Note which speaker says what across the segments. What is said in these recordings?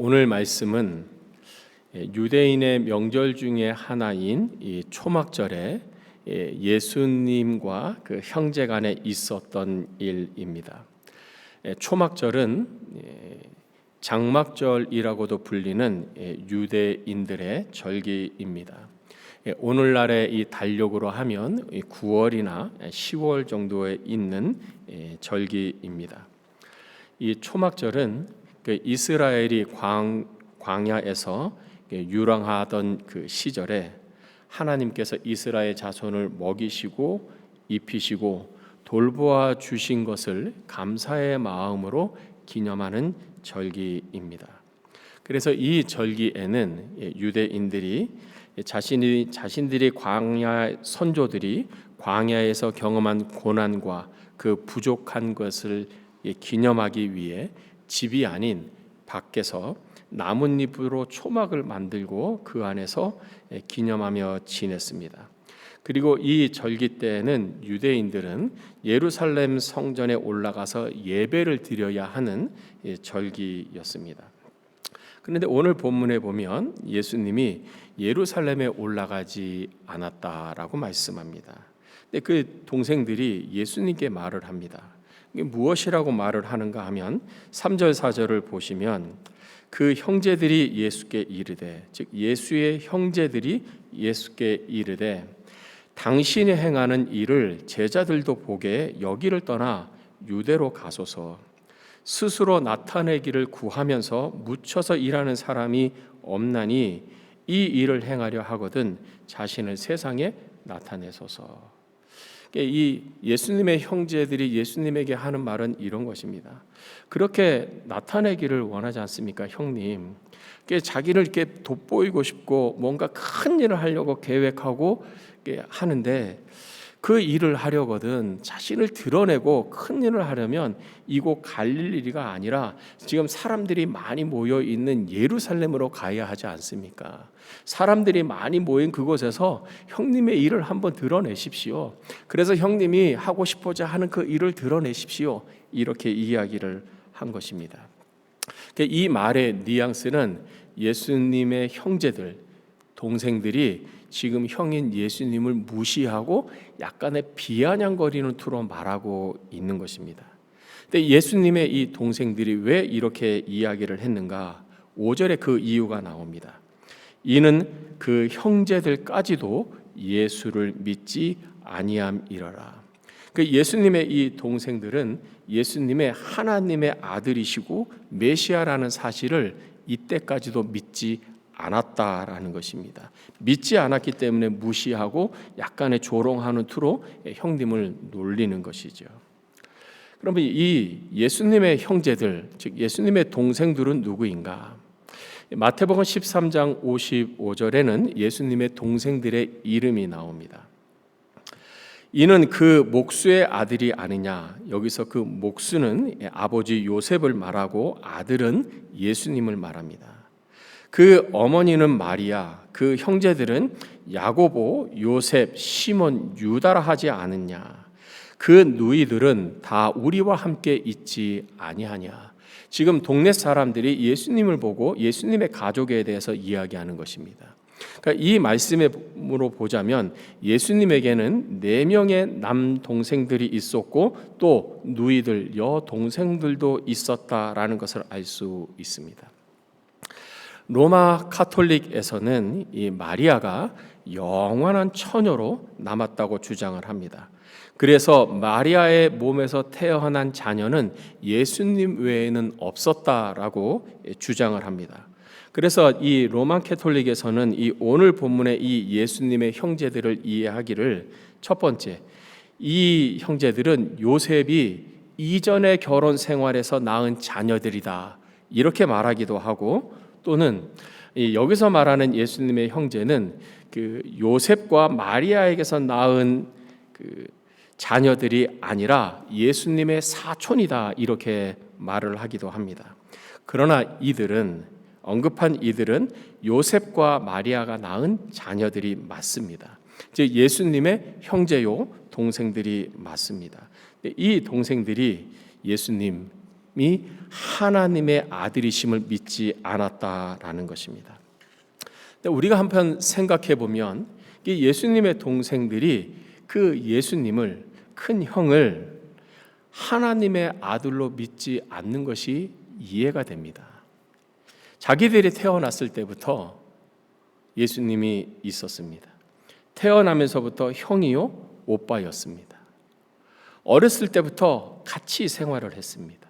Speaker 1: 오늘 말씀은 유대인의 명절 중에 하나인 이 초막절에 예수님과 그 형제 간에 있었던 일입니다. 초막절은 장막절이라고도 불리는 유대인들의 절기입니다. 오늘날의 이 달력으로 하면 9월이나 10월 정도에 있는 절기입니다. 이 초막절은 그 이스라엘이 광, 광야에서 유랑하던 그 시절에 하나님께서 이스라엘 자손을 먹이시고 입히시고 돌보아 주신 것을 감사의 마음으로 기념하는 절기입니다. 그래서 이 절기에는 유대인들이 자신이 자신들이 광야 선조들이 광야에서 경험한 고난과 그 부족한 것을 기념하기 위해 집이 아닌 밖에서 나뭇잎으로 초막을 만들고 그 안에서 기념하며 지냈습니다. 그리고 이 절기 때에는 유대인들은 예루살렘 성전에 올라가서 예배를 드려야 하는 절기였습니다. 그런데 오늘 본문에 보면 예수님이 예루살렘에 올라가지 않았다라고 말씀합니다. 근데 그 동생들이 예수님께 말을 합니다. 무엇이라고 말을 하는가 하면 3절 4절을 보시면 그 형제들이 예수께 이르되 즉 예수의 형제들이 예수께 이르되 당신이 행하는 일을 제자들도 보게 여기를 떠나 유대로 가소서 스스로 나타내기를 구하면서 묻혀서 일하는 사람이 없나니 이 일을 행하려 하거든 자신을 세상에 나타내소서. 이 예수님의 형제들이 예수님에게 하는 말은 이런 것입니다. 그렇게 나타내기를 원하지 않습니까, 형님? 자기를 이렇게 돋보이고 싶고 뭔가 큰 일을 하려고 계획하고 하는데 그 일을 하려거든 자신을 드러내고 큰 일을 하려면 이곳 갈릴리가 아니라 지금 사람들이 많이 모여 있는 예루살렘으로 가야 하지 않습니까? 사람들이 많이 모인 그곳에서 형님의 일을 한번 드러내십시오. 그래서 형님이 하고 싶어자 하는 그 일을 드러내십시오. 이렇게 이야기를 한 것입니다. 그러니까 이 말의 뉘앙스는 예수님의 형제들, 동생들이 지금 형인 예수님을 무시하고 약간의 비아냥거리는 투로 말하고 있는 것입니다. 근데 예수님의 이 동생들이 왜 이렇게 이야기를 했는가? 5절에 그 이유가 나옵니다. 이는 그 형제들까지도 예수를 믿지 아니함이러라. 그 예수님의 이 동생들은 예수님의 하나님의 아들이시고 메시아라는 사실을 이때까지도 믿지 않았다라는 것입니다. 믿지 않았기 때문에 무시하고 약간의 조롱하는 투로 형님을 놀리는 것이죠. 그러면 이 예수님의 형제들, 즉 예수님의 동생들은 누구인가? 마태복음 13장 55절에는 예수님의 동생들의 이름이 나옵니다. 이는 그 목수의 아들이 아니냐. 여기서 그 목수는 아버지 요셉을 말하고 아들은 예수님을 말합니다. 그 어머니는 마리아, 그 형제들은 야고보, 요셉, 시몬, 유다라 하지 않느냐? 그 누이들은 다 우리와 함께 있지 아니하냐? 지금 동네 사람들이 예수님을 보고 예수님의 가족에 대해서 이야기하는 것입니다. 그러니까 이 말씀으로 보자면 예수님에게는 네 명의 남 동생들이 있었고 또 누이들 여 동생들도 있었다라는 것을 알 수 있습니다. 로마 카톨릭에서는 이 마리아가 영원한 처녀로 남았다고 주장을 합니다. 그래서 마리아의 몸에서 태어난 자녀는 예수님 외에는 없었다라고 주장을 합니다. 그래서 이 로마 캐톨릭에서는 이 오늘 본문의 이 예수님의 형제들을 이해하기를 첫 번째 이 형제들은 요셉이 이전의 결혼 생활에서 낳은 자녀들이다 이렇게 말하기도 하고 또는 여기서 말하는 예수님의 형제는 그 요셉과 마리아에게서 낳은 그 자녀들이 아니라 예수님의 사촌이다 이렇게 말을 하기도 합니다. 그러나 이들은 언급한 이들은 요셉과 마리아가 낳은 자녀들이 맞습니다. 즉 예수님의 형제요 동생들이 맞습니다. 이 동생들이 예수님 이 하나님의 아들이심을 믿지 않았다라는 것입니다. 우리가 한편 생각해 보면 예수님의 동생들이 그 예수님을 큰 형을 하나님의 아들로 믿지 않는 것이 이해가 됩니다. 자기들이 태어났을 때부터 예수님이 있었습니다. 태어나면서부터 형이요 오빠였습니다. 어렸을 때부터 같이 생활을 했습니다.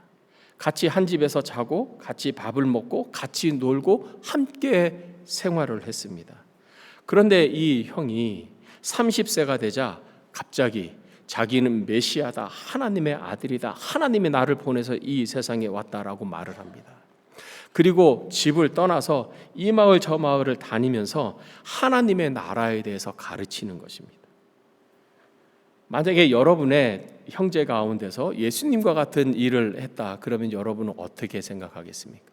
Speaker 1: 같이 한 집에서 자고 같이 밥을 먹고 같이 놀고 함께 생활을 했습니다. 그런데 이 형이 30세가 되자 갑자기 자기는 메시아다, 하나님의 아들이다, 하나님이 나를 보내서 이 세상에 왔다라고 말을 합니다. 그리고 집을 떠나서 이 마을 저 마을을 다니면서 하나님의 나라에 대해서 가르치는 것입니다. 만약에 여러분의 형제 가운데서 예수님과 같은 일을 했다 그러면 여러분은 어떻게 생각하겠습니까?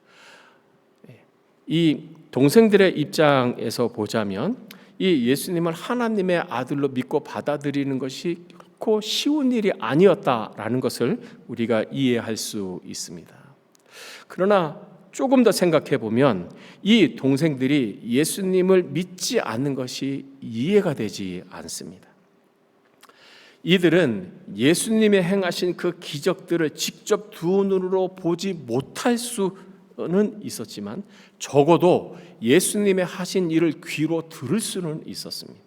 Speaker 1: 예. 이 동생들의 입장에서 보자면 이 예수님을 하나님의 아들로 믿고 받아들이는 것이 결코 쉬운 일이 아니었다라는 것을 우리가 이해할 수 있습니다. 그러나 조금 더 생각해 보면 이 동생들이 예수님을 믿지 않는 것이 이해가 되지 않습니다. 이들은 예수님의 행하신 그 기적들을 직접 두 눈으로 보지 못할 수는 있었지만 적어도 예수님의 하신 일을 귀로 들을 수는 있었습니다.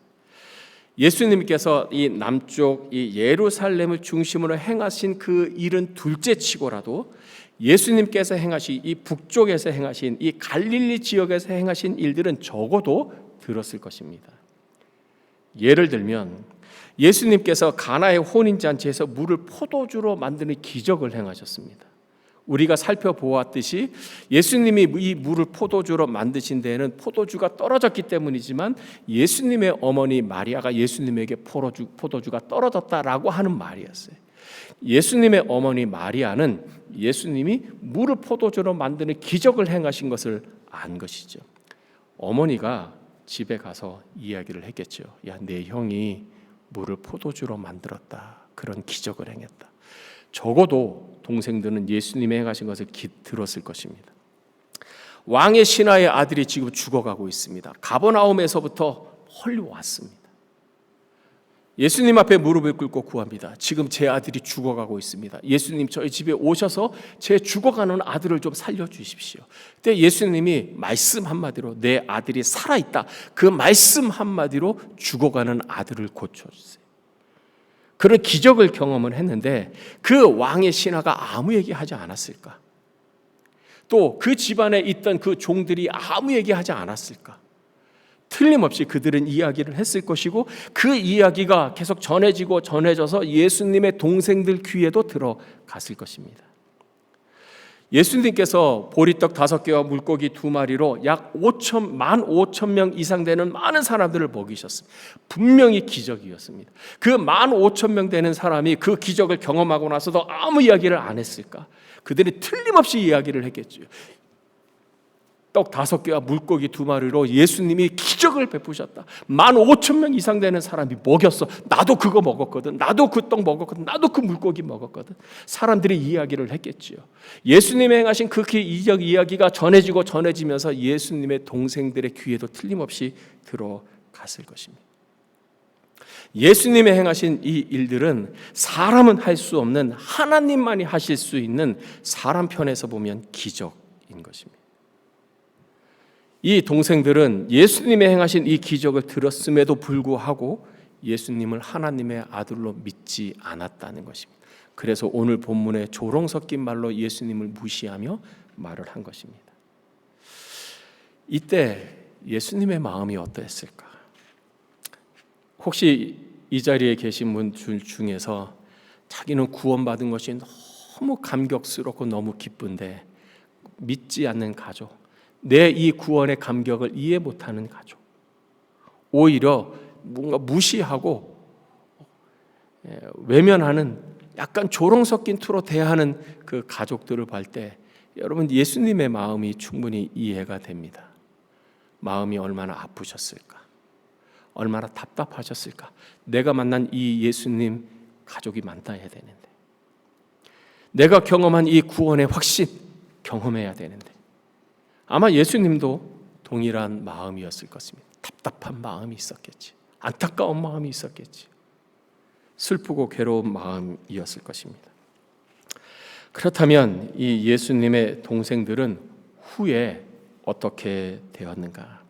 Speaker 1: 예수님께서 이 남쪽 이 예루살렘을 중심으로 행하신 그 일은 둘째치고라도 예수님께서 행하신 이 북쪽에서 행하신 이 갈릴리 지역에서 행하신 일들은 적어도 들었을 것입니다. 예를 들면 예수님께서 가나의 혼인 잔치에서 물을 포도주로 만드는 기적을 행하셨습니다. 우리가 살펴보았듯이 예수님이 이 물을 포도주로 만드신 데에는 포도주가 떨어졌기 때문이지만 예수님의 어머니 마리아가 예수님에게 포도주, 포도주가 떨어졌다라고 하는 말이었어요. 예수님의 어머니 마리아는 예수님이 물을 포도주로 만드는 기적을 행하신 것을 안 것이죠. 어머니가 집에 가서 이야기를 했겠죠. 야, 내 형이 물을 포도주로 만들었다. 그런 기적을 행했다. 적어도 동생들은 예수님이 행하신 것을 기, 들었을 것입니다. 왕의 신하의 아들이 지금 죽어가고 있습니다. 가버나움에서부터 헐리 왔습니다. 예수님 앞에 무릎을 꿇고 구합니다. 지금 제 아들이 죽어가고 있습니다. 예수님 저희 집에 오셔서 제 죽어가는 아들을 좀 살려주십시오. 그때 예수님이 말씀 한마디로 내 아들이 살아있다. 그 말씀 한마디로 죽어가는 아들을 고쳐주세요. 그런 기적을 경험을 했는데 그 왕의 신하가 아무 얘기하지 않았을까? 또 그 집안에 있던 그 종들이 아무 얘기하지 않았을까? 틀림없이 그들은 이야기를 했을 것이고 그 이야기가 계속 전해지고 전해져서 예수님의 동생들 귀에도 들어갔을 것입니다. 예수님께서 보리떡 다섯 개와 물고기 두 마리로 약 5천 만 5천 명 이상 되는 많은 사람들을 먹이셨습니다. 분명히 기적이었습니다. 그 만 5천 명 되는 사람이 그 기적을 경험하고 나서도 아무 이야기를 안 했을까? 그들이 틀림없이 이야기를 했겠죠. 떡 다섯 개와 물고기 두 마리로 예수님이 기적을 베푸셨다. 만 오천 명 이상 되는 사람이 먹였어. 나도 그거 먹었거든. 나도 그 떡 먹었거든. 나도 그 물고기 먹었거든. 사람들이 이야기를 했겠지요. 예수님이 행하신 그 이적 이야기가 전해지고 전해지면서 예수님의 동생들의 귀에도 틀림없이 들어갔을 것입니다. 예수님의 행하신 이 일들은 사람은 할 수 없는 하나님만이 하실 수 있는 사람 편에서 보면 기적인 것입니다. 이 동생들은 예수님의 행하신 이 기적을 들었음에도 불구하고 예수님을 하나님의 아들로 믿지 않았다는 것입니다. 그래서 오늘 본문에 조롱 섞인 말로 예수님을 무시하며 말을 한 것입니다. 이때 예수님의 마음이 어떠했을까? 혹시 이 자리에 계신 분 중에서 자기는 구원받은 것이 너무 감격스럽고 너무 기쁜데 믿지 않는 가족, 내 이 구원의 감격을 이해 못하는 가족, 오히려 뭔가 무시하고 예, 외면하는 약간 조롱 섞인 투로 대하는 그 가족들을 볼 때 여러분 예수님의 마음이 충분히 이해가 됩니다. 마음이 얼마나 아프셨을까? 얼마나 답답하셨을까? 내가 만난 이 예수님 가족이 많다 해야 되는데 내가 경험한 이 구원의 확신 경험해야 되는데 아마 예수님도 동일한 마음이었을 것입니다. 답답한 마음이 있었겠지. 안타까운 마음이 있었겠지. 슬프고 괴로운 마음이었을 것입니다. 그렇다면 이 예수님의 동생들은 후에 어떻게 되었는가?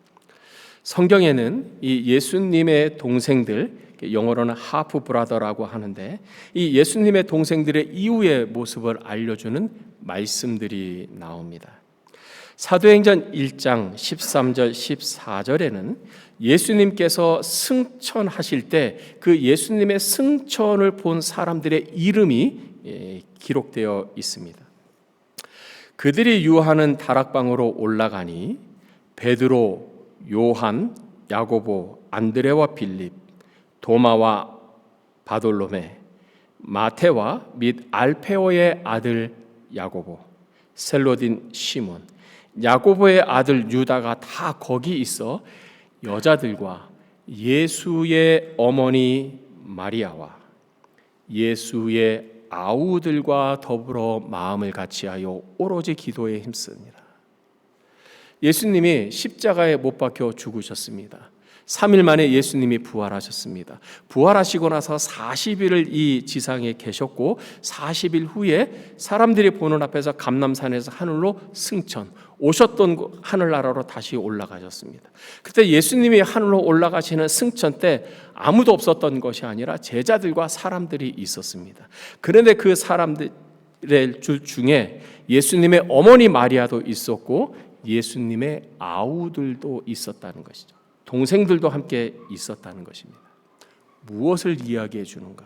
Speaker 1: 성경에는 이 예수님의 동생들 영어로는 하프 브라더라고 하는데 이 예수님의 동생들의 이후의 모습을 알려주는 말씀들이 나옵니다. 사도행전 1장 13절 14절에는 예수님께서 승천하실 때 그 예수님의 승천을 본 사람들의 이름이 예, 기록되어 있습니다. 그들이 유하는 다락방으로 올라가니 베드로, 요한, 야고보, 안드레와 빌립, 도마와 바돌로메, 마테와 및 알페오의 아들 야고보, 셀로딘 시몬, 야고보의 아들 유다가 다 거기 있어 여자들과 예수의 어머니 마리아와 예수의 아우들과 더불어 마음을 같이하여 오로지 기도에 힘씁니다. 예수님이 십자가에 못 박혀 죽으셨습니다. 3일 만에 예수님이 부활하셨습니다. 부활하시고 나서 40일을 이 지상에 계셨고 40일 후에 사람들이 보는 앞에서 감남산에서 하늘로 승천 오셨던 하늘나라로 다시 올라가셨습니다. 그때 예수님이 하늘로 올라가시는 승천 때 아무도 없었던 것이 아니라 제자들과 사람들이 있었습니다. 그런데 그 사람들의 중에 예수님의 어머니 마리아도 있었고 예수님의 아우들도 있었다는 것이죠. 동생들도 함께 있었다는 것입니다. 무엇을 이야기해 주는가?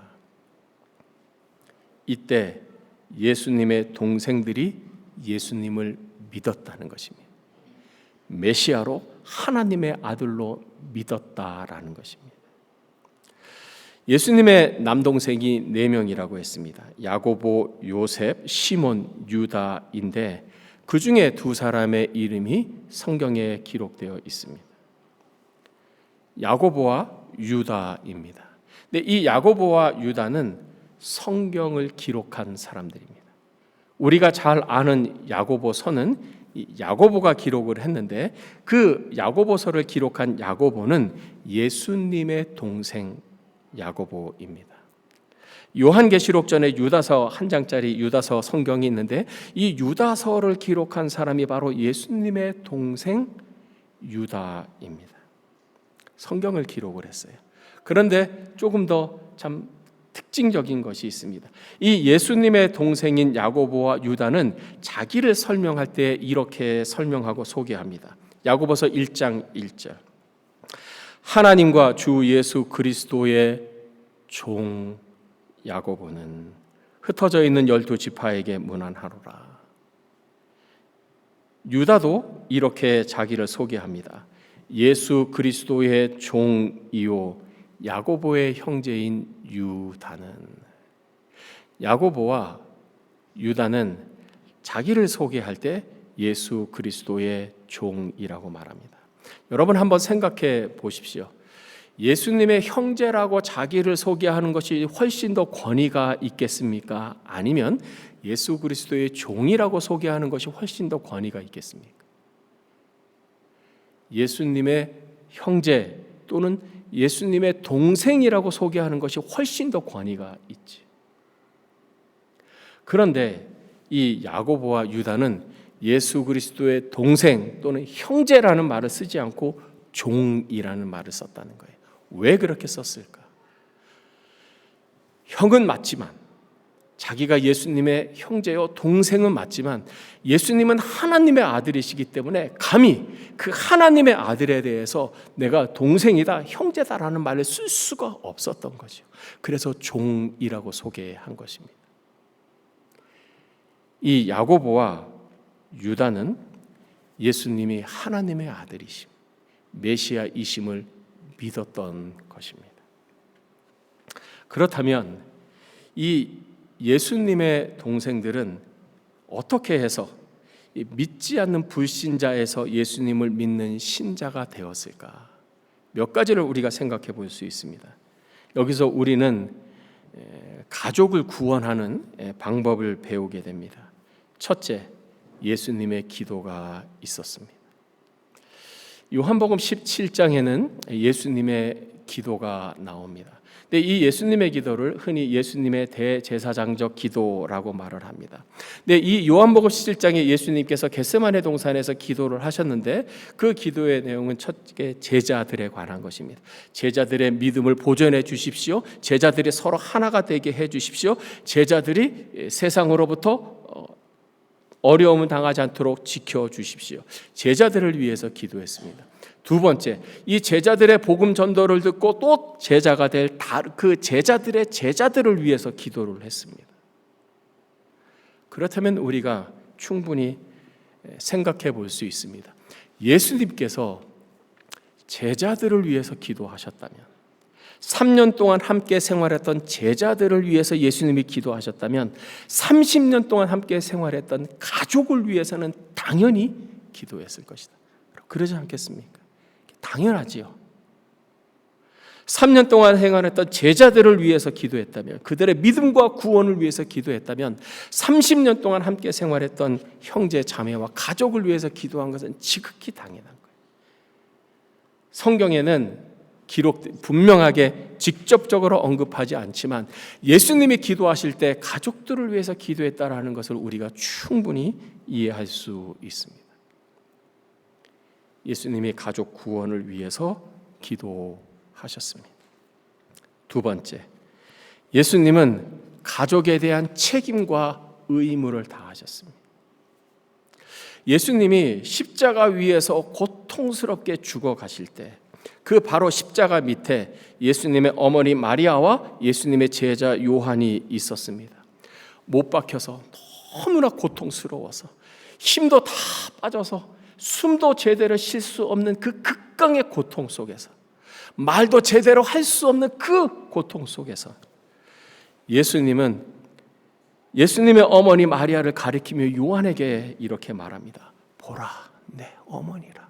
Speaker 1: 이때 예수님의 동생들이 예수님을 믿었다는 것입니다. 메시아로 하나님의 아들로 믿었다라는 것입니다. 예수님의 남동생이 네 명이라고 했습니다. 야고보, 요셉, 시몬, 유다인데 그 중에 두 사람의 이름이 성경에 기록되어 있습니다. 야고보와 유다입니다. 근데 이 야고보와 유다는 성경을 기록한 사람들입니다. 우리가 잘 아는 야고보서는 야고보가 기록을 했는데 그 야고보서를 기록한 야고보는 예수님의 동생 야고보입니다. 요한계시록 전에 유다서 한 장짜리 유다서 성경이 있는데 이 유다서를 기록한 사람이 바로 예수님의 동생 유다입니다. 성경을 기록을 했어요. 그런데 조금 더 참 특징적인 것이 있습니다. 이 예수님의 동생인 야고보와 유다는 자기를 설명할 때 이렇게 설명하고 소개합니다. 야고보서 1장 1절. 하나님과 주 예수 그리스도의 종 야고보는 흩어져 있는 열두 지파에게 문안하노라. 유다도 이렇게 자기를 소개합니다. 예수 그리스도의 종이요 야고보의 형제인 유다는 야고보와 유다는 자기를 소개할 때 예수 그리스도의 종이라고 말합니다. 여러분 한번 생각해 보십시오. 예수님의 형제라고 자기를 소개하는 것이 훨씬 더 권위가 있겠습니까? 아니면 예수 그리스도의 종이라고 소개하는 것이 훨씬 더 권위가 있겠습니까? 예수님의 형제 또는 예수님의 동생이라고 소개하는 것이 훨씬 더 권위가 있지. 그런데 이 야고보와 유다는 예수 그리스도의 동생 또는 형제라는 말을 쓰지 않고 종이라는 말을 썼다는 거예요. 왜 그렇게 썼을까? 형은 맞지만 자기가 예수님의 형제요 동생은 맞지만 예수님은 하나님의 아들이시기 때문에 감히 그 하나님의 아들에 대해서 내가 동생이다 형제다라는 말을 쓸 수가 없었던 거죠. 그래서 종이라고 소개한 것입니다. 이 야고보와 유다는 예수님이 하나님의 아들이심, 메시아이심을 믿었던 것입니다. 그렇다면 이 예수님의 동생들은 어떻게 해서 믿지 않는 불신자에서 예수님을 믿는 신자가 되었을까? 몇 가지를 우리가 생각해 볼 수 있습니다. 여기서 우리는 가족을 구원하는 예, 방법을 배우게 됩니다. 첫째, 예수님의 기도가 있었습니다. 요한복음 17장에는 예수님의 기도가 나옵니다. 근데 이 예수님의 기도를 흔히 예수님의 대제사장적 기도라고 말을 합니다. 근데 이 요한복음 17장에 예수님께서 겟세마네 동산에서 기도를 하셨는데 그 기도의 내용은 첫째 제자들에 관한 것입니다. 제자들의 믿음을 보존해 주십시오. 제자들이 서로 하나가 되게 해 주십시오. 제자들이 세상으로부터 어, 어려움을 당하지 않도록 지켜 주십시오. 제자들을 위해서 기도했습니다. 두 번째, 이 제자들의 복음 전도를 듣고 또 제자가 될 그 제자들의 제자들을 위해서 기도를 했습니다. 그렇다면 우리가 충분히 생각해 볼 수 있습니다. 예수님께서 제자들을 위해서 기도하셨다면, 3년 동안 함께 생활했던 제자들을 위해서 예수님이 기도하셨다면, 30년 동안 함께 생활했던 가족을 위해서는 당연히 기도했을 것이다. 그러지 않겠습니까? 당연하지요. 3년 동안 행하했던 제자들을 위해서 기도했다면, 그들의 믿음과 구원을 위해서 기도했다면, 30년 동안 함께 생활했던 형제, 자매와 가족을 위해서 기도한 것은 지극히 당연한 거예요. 성경에는 기록 분명하게 직접적으로 언급하지 않지만 예수님이 기도하실 때 가족들을 위해서 기도했다라는 것을 우리가 충분히 이해할 수 있습니다. 예수님이 가족 구원을 위해서 기도하셨습니다. 두 번째, 예수님은 가족에 대한 책임과 의무를 다하셨습니다. 예수님이 십자가 위에서 고통스럽게 죽어 가실 때, 그 바로 십자가 밑에 예수님의 어머니 마리아와 예수님의 제자 요한이 있었습니다. 못 박혀서 너무나 고통스러워서 힘도 다 빠져서 숨도 제대로 쉴 수 없는 그 극강의 고통 속에서 말도 제대로 할 수 없는 그 고통 속에서 예수님은 예수님의 어머니 마리아를 가리키며 요한에게 이렇게 말합니다. 보라, 내 어머니라.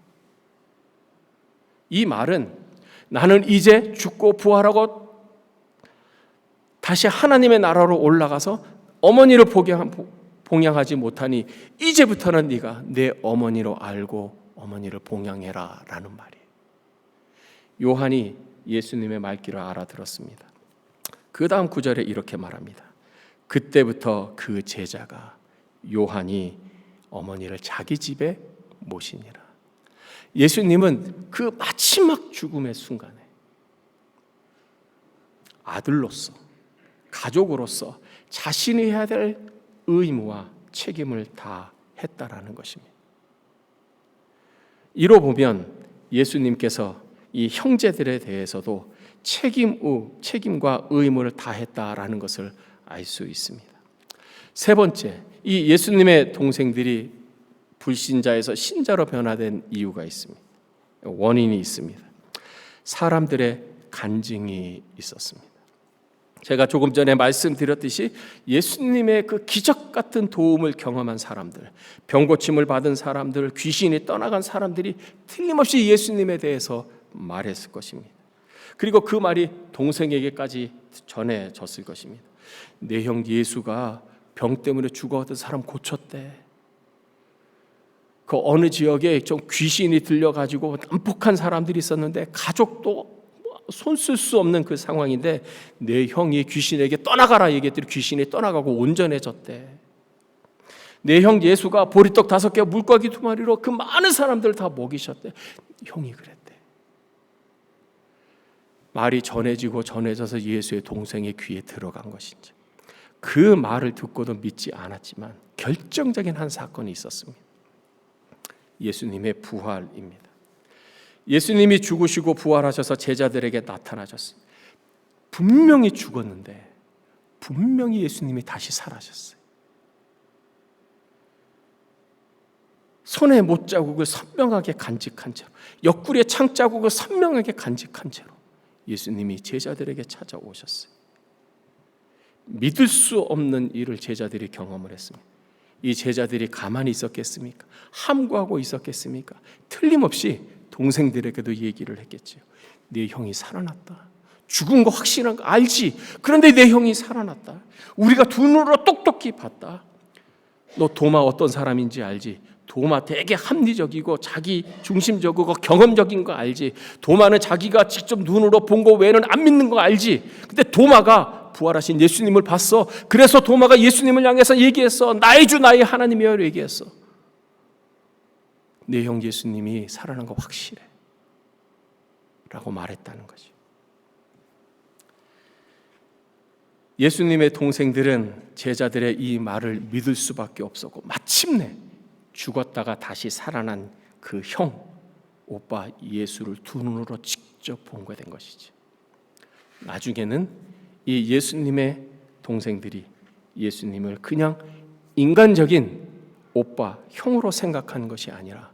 Speaker 1: 이 말은 나는 이제 죽고 부활하고 다시 하나님의 나라로 올라가서 어머니를 봉양하지 못하니 이제부터는 네가 내 어머니로 알고 어머니를 봉양해라라는 말이에요. 요한이 예수님의 말귀를 알아들었습니다. 그 다음 구절에 이렇게 말합니다. 그때부터 그 제자가 요한이 어머니를 자기 집에 모시니라. 예수님은 그 마지막 죽음의 순간에 아들로서 가족으로서 자신이 해야 될 의무와 책임을 다 했다라는 것입니다. 이로 보면 예수님께서 이 형제들에 대해서도 책임, 책임과 의무를 다했다라는 것을 알 수 있습니다. 세 번째, 이 예수님의 동생들이 불신자에서 신자로 변화된 이유가 있습니다. 원인이 있습니다. 사람들의 간증이 있었습니다. 제가 조금 전에 말씀드렸듯이 예수님의 그 기적 같은 도움을 경험한 사람들, 병고침을 받은 사람들, 귀신이 떠나간 사람들이 틀림없이 예수님에 대해서 말했을 것입니다. 그리고 그 말이 동생에게까지 전해졌을 것입니다. 내 형 예수가 병 때문에 죽어가던 사람 고쳤대. 그 어느 지역에 좀 귀신이 들려가지고 난폭한 사람들이 있었는데 가족도 손 쓸 수 없는 그 상황인데 내 형이 귀신에게 떠나가라 얘기했더니 귀신이 떠나가고 온전해졌대. 내 형 예수가 보리떡 다섯 개 물고기 두 마리로 그 많은 사람들 다 먹이셨대. 형이 그랬대. 말이 전해지고 전해져서 예수의 동생의 귀에 들어간 것인지 그 말을 듣고도 믿지 않았지만 결정적인 한 사건이 있었습니다. 예수님의 부활입니다. 예수님이 죽으시고 부활하셔서 제자들에게 나타나셨어요. 분명히 죽었는데 분명히 예수님이 다시 살아셨어요. 손에 못 자국을 선명하게 간직한 채로 옆구리에 창 자국을 선명하게 간직한 채로 예수님이 제자들에게 찾아오셨어요. 믿을 수 없는 일을 제자들이 경험을 했습니다. 이 제자들이 가만히 있었겠습니까? 함구하고 있었겠습니까? 틀림없이 동생들에게도 얘기를 했겠지요. 네 형이 살아났다. 죽은 거 확신한 거 알지. 그런데 내 형이 살아났다. 우리가 두 눈으로 똑똑히 봤다. 너 도마 어떤 사람인지 알지? 도마 되게 합리적이고 자기 중심적이고 경험적인 거 알지? 도마는 자기가 직접 눈으로 본 거 외에는 안 믿는 거 알지? 근데 도마가 부활하신 예수님을 봤어. 그래서 도마가 예수님을 향해서 얘기했어. 나의 주 나의 하나님이여 얘기했어. 내 형 예수님이 살아난 거 확실해. 라고 말했다는 거지. 예수님의 동생들은 제자들의 이 말을 믿을 수밖에 없었고 마침내 죽었다가 다시 살아난 그 형, 오빠 예수를 두 눈으로 직접 본게 된 것이지. 나중에는 이 예수님의 동생들이 예수님을 그냥 인간적인 오빠, 형으로 생각하는 것이 아니라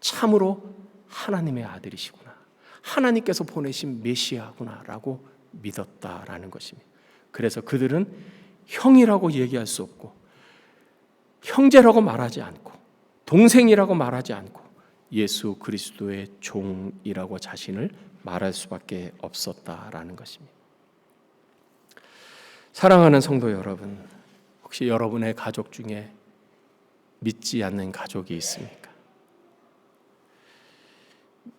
Speaker 1: 참으로 하나님의 아들이시구나. 하나님께서 보내신 메시아구나라고 믿었다라는 것입니다. 그래서 그들은 형이라고 얘기할 수 없고 형제라고 말하지 않고 동생이라고 말하지 않고 예수 그리스도의 종이라고 자신을 말할 수밖에 없었다라는 것입니다. 사랑하는 성도 여러분, 혹시 여러분의 가족 중에 믿지 않는 가족이 있습니까?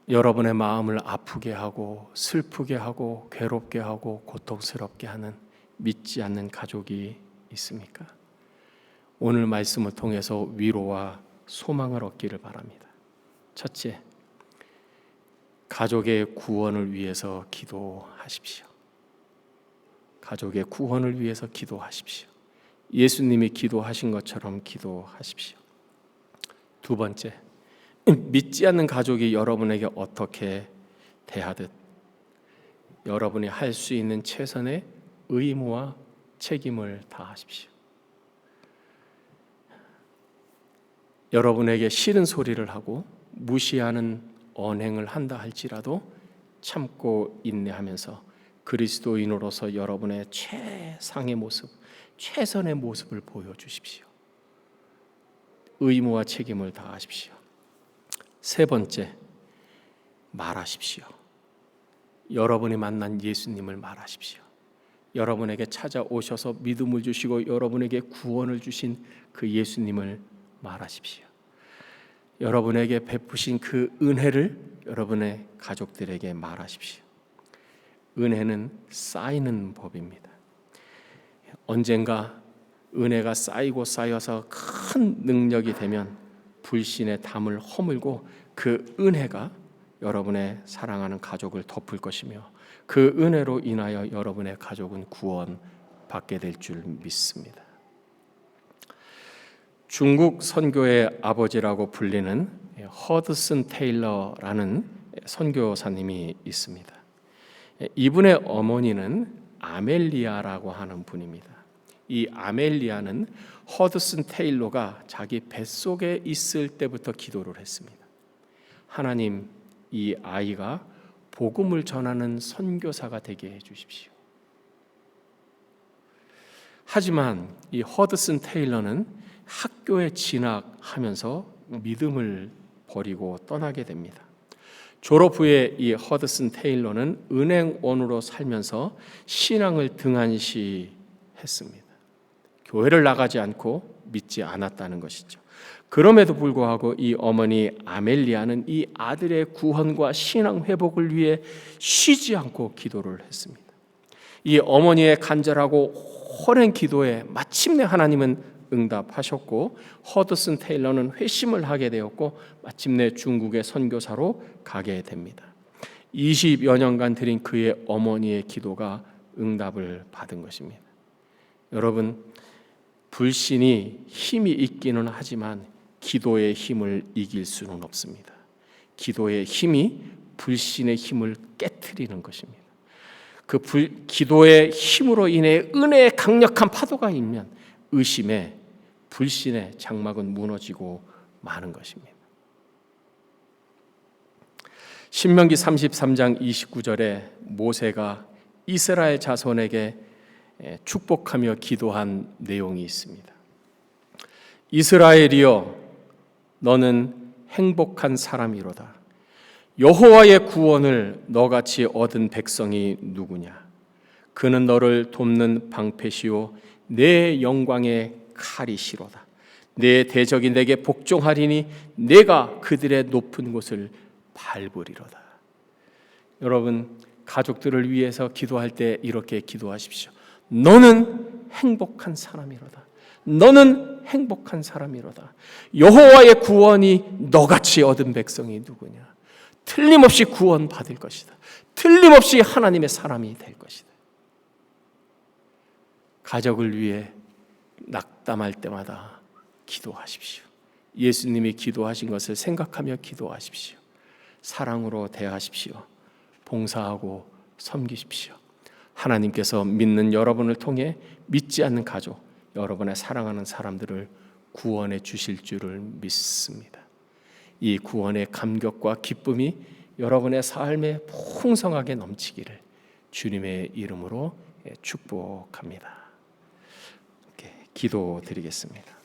Speaker 1: 여러분의 마음을 아프게 하고 슬프게 하고 괴롭게 하고 고통스럽게 하는 믿지 않는 가족이 있습니까? 오늘 말씀을 통해서 위로와 소망을 얻기를 바랍니다. 첫째, 가족의 구원을 위해서 기도하십시오. 가족의 구원을 위해서 기도하십시오. 예수님이 기도하신 것처럼 기도하십시오. 두 번째, 믿지 않는 가족이 여러분에게 어떻게 대하듯 여러분이 할 수 있는 최선의 의무와 책임을 다하십시오. 여러분에게 싫은 소리를 하고 무시하는 언행을 한다 할지라도 참고 인내하면서 그리스도인으로서 여러분의 최상의 모습, 최선의 모습을 보여주십시오. 의무와 책임을 다하십시오. 세 번째, 말하십시오. 여러분이 만난 예수님을 말하십시오. 여러분에게 찾아오셔서 믿음을 주시고 여러분에게 구원을 주신 그 예수님을 말하십시오. 여러분에게 베푸신 그 은혜를 여러분의 가족들에게 말하십시오. 은혜는 쌓이는 법입니다. 언젠가 은혜가 쌓이고 쌓여서 큰 능력이 되면 불신의 담을 허물고 그 은혜가 여러분의 사랑하는 가족을 덮을 것이며 그 은혜로 인하여 여러분의 가족은 구원 받게 될 줄 믿습니다. 중국 선교의 아버지라고 불리는 허드슨 테일러라는 선교사님이 있습니다. 이분의 어머니는 아멜리아라고 하는 분입니다. 이 아멜리아는 허드슨 테일러가 자기 뱃속에 있을 때부터 기도를 했습니다. 하나님, 이 아이가 복음을 전하는 선교사가 되게 해 주십시오. 하지만 이 허드슨 테일러는 학교에 진학하면서 믿음을 버리고 떠나게 됩니다. 졸업 후에 이 허드슨 테일러는 은행원으로 살면서 신앙을 등한시했습니다. 교회를 나가지 않고 믿지 않았다는 것이죠. 그럼에도 불구하고 이 어머니 아멜리아는 이 아들의 구원과 신앙 회복을 위해 쉬지 않고 기도를 했습니다. 이 어머니의 간절하고 호랭 기도에 마침내 하나님은 응답하셨고 허드슨 테일러는 회심을 하게 되었고 마침내 중국의 선교사로 가게 됩니다. 20여 년간 드린 그의 어머니의 기도가 응답을 받은 것입니다. 여러분 불신이 힘이 있기는 하지만 기도의 힘을 이길 수는 없습니다. 기도의 힘이 불신의 힘을 깨뜨리는 것입니다. 그 불, 기도의 힘으로 인해 은혜의 강력한 파도가 일면 의심의 불신의 장막은 무너지고 마는 것입니다. 신명기 33장 29절에 모세가 이스라엘 자손에게 축복하며 기도한 내용이 있습니다. 이스라엘이여 너는 행복한 사람이로다. 여호와의 구원을 너같이 얻은 백성이 누구냐? 그는 너를 돕는 방패시요 내 영광의 칼이시로다. 내 대적이 내게 복종하리니 내가 그들의 높은 곳을 밟으리로다. 여러분 가족들을 위해서 기도할 때 이렇게 기도하십시오. 너는 행복한 사람이로다. 너는 행복한 사람이로다. 여호와의 구원이 너같이 얻은 백성이 누구냐? 틀림없이 구원 받을 것이다. 틀림없이 하나님의 사람이 될 것이다. 가족을 위해 낙담할 때마다 기도하십시오. 예수님이 기도하신 것을 생각하며 기도하십시오. 사랑으로 대하십시오. 봉사하고 섬기십시오. 하나님께서 믿는 여러분을 통해 믿지 않는 가족, 여러분의 사랑하는 사람들을 구원해 주실 줄을 믿습니다. 이 구원의 감격과 기쁨이 여러분의 삶에 풍성하게 넘치기를 주님의 이름으로 축복합니다. 기도드리겠습니다.